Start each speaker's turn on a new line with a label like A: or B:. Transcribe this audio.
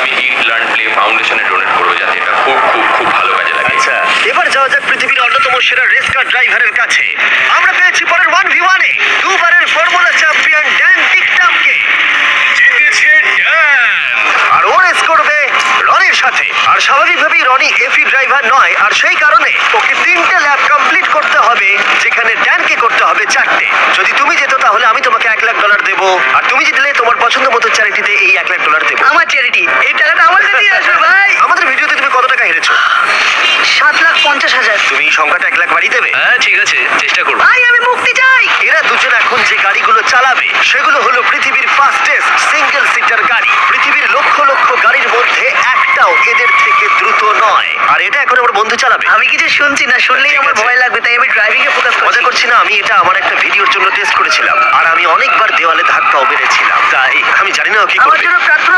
A: আমি eat learn play ফাউন্ডেশনে donate করব যাতে এটা খুব খুব খুব ভালো কাজে লাগে।
B: আচ্ছা এবার যাওয়া যাক পৃথিবীর অন্যতম সেরা রেস কার ড্রাইভারের কাছে। আমরা পেয়েছি পরের ওয়ান ভি ওয়ানে দুবারের ফর্মুলা চ্যাম্পিয়ন ড্যান টিকটামকে
A: জিতেছে
B: আর ও রেস করবে রনির সাথে। আর স্বাভাবিকভাবেই রনি এফি ড্রাইভার নয়। আর সেই কারণে ওকে তিনটে ল্যাব কমপ্লিট করতে হবে যেখানে ড্যানকে করতে হবে চারটে। যদি তুমি যেত তাহলে আমি তোমাকে এক লাখ ডলার দেবো। আর তুমি জিতলে তোমার পছন্দ মতো চ্যারিটিতে এই এক লাখ ডলার দেবো।
C: আমার চ্যারিটি এই
B: সংখ্যাটা এক লাখ বাড়িয়ে দেবে?
A: হ্যাঁ ঠিক আছে চেষ্টা করব।
C: ভাই আমি মুক্তি চাই!
B: এরা দুজন এখন যে গাড়িগুলো চালাবে সেগুলো হলো পৃথিবীর ফাস্টেস্ট সিঙ্গেল সিটার গাড়ি। পৃথিবীর লক্ষ লক্ষ গাড়ির মধ্যে একটাও এদের থেকে দ্রুত নয়। আর এটা এখন আমার বন্ধু চালাবে।
C: আমি কিছু শুনছি না শুনলেই
B: ঠিক
C: আমার
B: আছে।
C: ভয় লাগবে তাই আমি ড্রাইভিং এ ফোকাস
B: মজা
C: করছি
B: করছি না আমি এটা আমার একটা ভিডিওর জন্য টেস্ট করেছিলাম। আর আমি অনেকবার দেওয়ালে ধাক্কাও মেরেছিলাম। তাই আমি জানি না ও কি
C: আমার
B: করবে।
C: জন্য প্রার্থনা